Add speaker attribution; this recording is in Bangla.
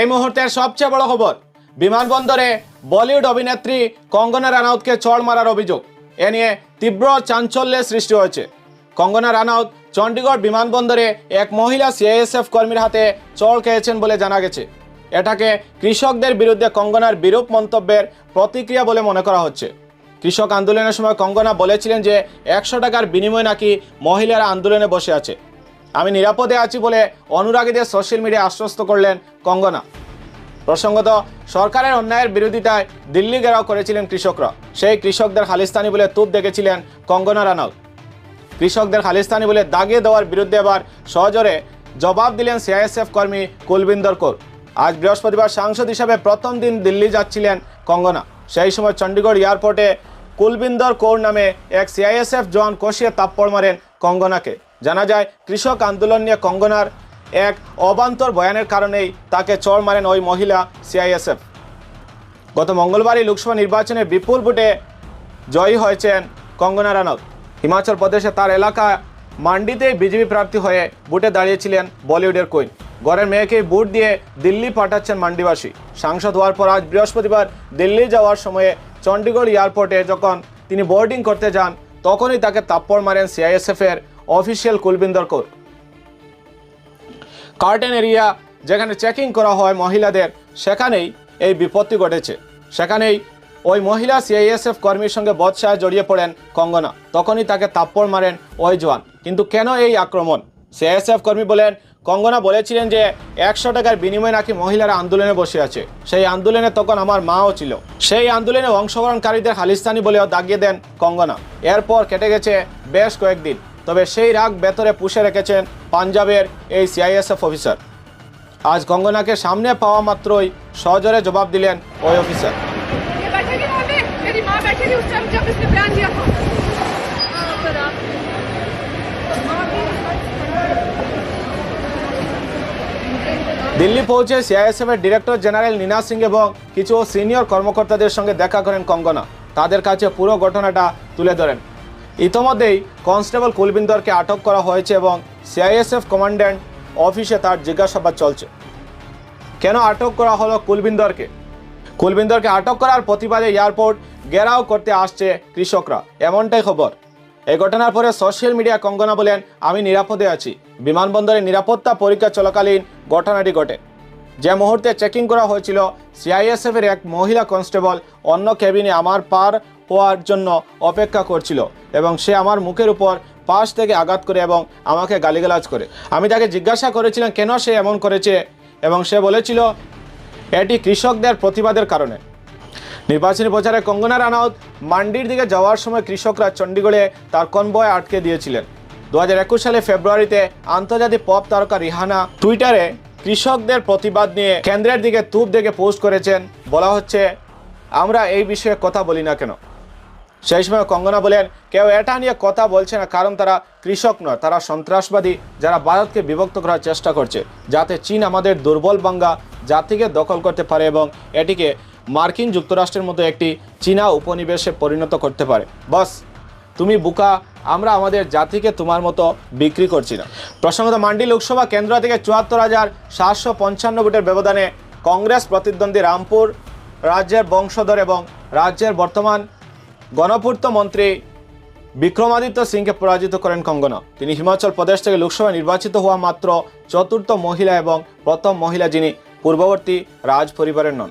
Speaker 1: এই মুহূর্তের সবচেয়ে বড় খবর, বিমানবন্দরে বলিউড অভিনেত্রী কঙ্গনা রানাউতকে চড় মারার অভিযোগ। এ নিয়ে তীব্র চাঞ্চল্যের সৃষ্টি হয়েছে। কঙ্গনা রানাউত চণ্ডীগড় বিমানবন্দরে এক মহিলা সিআইএসএফ কর্মীর হাতে চড় খেয়েছেন বলে জানা গেছে। এটাকে কৃষকদের বিরুদ্ধে কঙ্গনার বিরূপ মন্তব্যের প্রতিক্রিয়া বলে মনে করা হচ্ছে। কৃষক আন্দোলনের সময় কঙ্গনা বলেছিলেন যে, একশো টাকার বিনিময়ে নাকি মহিলারা আন্দোলনে বসে আছে। আমি নিরাপদে আছি বলে অনুরাগীদের সোশ্যাল মিডিয়া আশ্বস্ত করলেন কঙ্গনা। প্রসঙ্গত, সরকারের অন্যায়ের বিরোধিতায় দিল্লি ঘেরাও করেছিলেন কৃষকরা। সেই কৃষকদের খালিস্তানি বলে তুপ দেখেছিলেন কঙ্গনা রানাউত। কৃষকদের খালিস্তানি বলে দাগিয়ে দেওয়ার বিরুদ্ধে এবার সহজরে জবাব দিলেন সিআইএসএফ কর্মী কুলবিন্দর কৌর। আজ বৃহস্পতিবার সাংসদ হিসাবে প্রথম দিন দিল্লি যাচ্ছিলেন কঙ্গনা। সেই সময় চণ্ডীগড় এয়ারপোর্টে কুলবিন্দর কৌর নামে এক সিআইএসএফ জওয়ান কষিয়ে তাপ্পড় মারেন কঙ্গনাকে। জানা যায়, কৃষক আন্দোলন নিয়ে কঙ্গনার এক অবান্তর বয়ানের কারণেই তাকে চড় মারেন ওই মহিলা সিআইএসএফ গত মঙ্গলবারই লোকসভা নির্বাচনে বিপুল ভোটে জয়ী হয়েছেন কঙ্গনা রানাউত। হিমাচল প্রদেশে তার এলাকা মান্ডিতেই বিজেপি প্রার্থী হয়ে ভোটে দাঁড়িয়েছিলেন বলিউডের কুইন। ঘরের মেয়েকে ভোট দিয়ে দিল্লি পাঠাচ্ছেন মান্ডিবাসী। সাংসদ হওয়ার পর আজ বৃহস্পতিবার দিল্লি যাওয়ার সময়ে চণ্ডীগড় এয়ারপোর্টে যখন তিনি বোর্ডিং করতে যান, তখনই তাকে তাপ্পড় মারেন সিআইএসএফ এর official Kulwinder Kaur curtain area যেখানে চেকিং করা হয় মহিলাদের, সেখানেই এই বিপত্তি ঘটেছে। সেখানেই ওই মহিলা সিআইএসএফ কর্মীর সঙ্গে বৎসায় জড়িয়ে পড়েন কঙ্গনা। তখনই তাকে তাপ্পড় মারেন ওই জওয়ান। কিন্তু কেন এই আক্রমণ? সিআইএসএফ কর্মী বলেন, কঙ্গনা বলেছিলেন যে একশো টাকার বিনিময়ে নাকি মহিলারা আন্দোলনে বসে আছে। সেই আন্দোলনে তখন আমার মাও ছিল। সেই আন্দোলনে অংশগ্রহণকারীদের খালিস্তানি বলেও দাগিয়ে দেন কঙ্গনা। এরপর কেটে গেছে বেশ কয়েকদিন। তবে সেই রাগ ভেতরে পুষে রেখেছেন পাঞ্জাবের এই সিআইএসএফ অফিসার আজ কঙ্গনাকে সামনে পাওয়া মাত্রই সহজরে জবাব দিলেন ওই অফিসার দিল্লি পৌঁছে সিআইএসএফ এর ডিরেক্টর জেনারেল নীনা সিং এবং কিছু সিনিয়র কর্মকর্তাদের সঙ্গে দেখা করেন কঙ্গনা। তাদের কাছে পুরো ঘটনাটা তুলে ধরেন। ইতোমধ্যেই কনস্টেবল কুলবিন্দরকে আটক করা হয়েছে এবং সিআইএসএফ কমান্ড্যান্ট অফিসে তার জিজ্ঞাসাবাদ চলছে। কেন আটক করা হলো কুলবিন্দরকে? কুলবিন্দরকে আটক করার প্রতিবাদে এয়ারপোর্ট ঘেরাও করতে আসছে কৃষকরা। এমনটাই খবর। এই ঘটনার পরে সোশ্যাল মিডিয়া কঙ্গনা বলেন, আমি নিরাপদে আছি। বিমানবন্দরে নিরাপত্তা পরীক্ষা চলাকালীন ঘটনাটি ঘটে। যে মুহূর্তে চেকিং করা হয়েছিল সিআইএসএফ এর এক মহিলা কনস্টেবল অন্য কেবিনে আমার পার হওয়ার জন্য অপেক্ষা করছিল এবং সে আমার মুখের উপর পাশ থেকে আঘাত করে এবং আমাকে গালিগালাজ করে। আমি তাকে জিজ্ঞাসা করেছিলাম, কেন সে এমন করেছে? এবং সে বলেছিল, এটি কৃষকদের প্রতিবাদের কারণে। নির্বাচনী প্রচারে কঙ্গনা রানাউত মান্ডির দিকে যাওয়ার সময় কৃষকরা চণ্ডীগড়ে তার কনবয় আটকে দিয়েছিলেন। দু হাজার একুশ সালে ফেব্রুয়ারিতে আন্তর্জাতিক পপ তারকা রিহানা টুইটারে কৃষকদের প্রতিবাদ নিয়ে কেন্দ্রের দিকে তুপ দেখে পোস্ট করেছেন। বলা হচ্ছে, আমরা এই বিষয়ে কথা বলি না কেন? সেই সময় কঙ্গনা বলেন, কেউ এটা নিয়ে কথা বলছে না, কারণ তারা কৃষক নয়, তারা সন্ত্রাসবাদী যারা ভারতকে বিভক্ত করার চেষ্টা করছে, যাতে চীন আমাদের দুর্বল বাঙ্গা জাতিকে দখল করতে পারে এবং এটিকে মার্কিন যুক্তরাষ্ট্রের মতো একটি চীনা উপনিবেশে পরিণত করতে পারে। বস, তুমি বুকা, আমরা আমাদের জাতিকে তোমার মতো বিক্রি করছি না। প্রসঙ্গত, মান্ডি লোকসভা কেন্দ্র থেকে চুয়াত্তর হাজার সাতশো পঞ্চান্ন ভোটের ব্যবধানে কংগ্রেস প্রতিদ্বন্দ্বী রামপুর রাজ্যের বংশধর এবং রাজ্যের বর্তমান গণপূর্ত মন্ত্রী বিক্রমাদিত্য সিংকে পরাজিত করেন কঙ্গনা। তিনি হিমাচল প্রদেশ থেকে লোকসভায় নির্বাচিত হওয়া মাত্র চতুর্থ মহিলা এবং প্রথম মহিলা যিনি পূর্ববর্তী রাজ পরিবারের নন।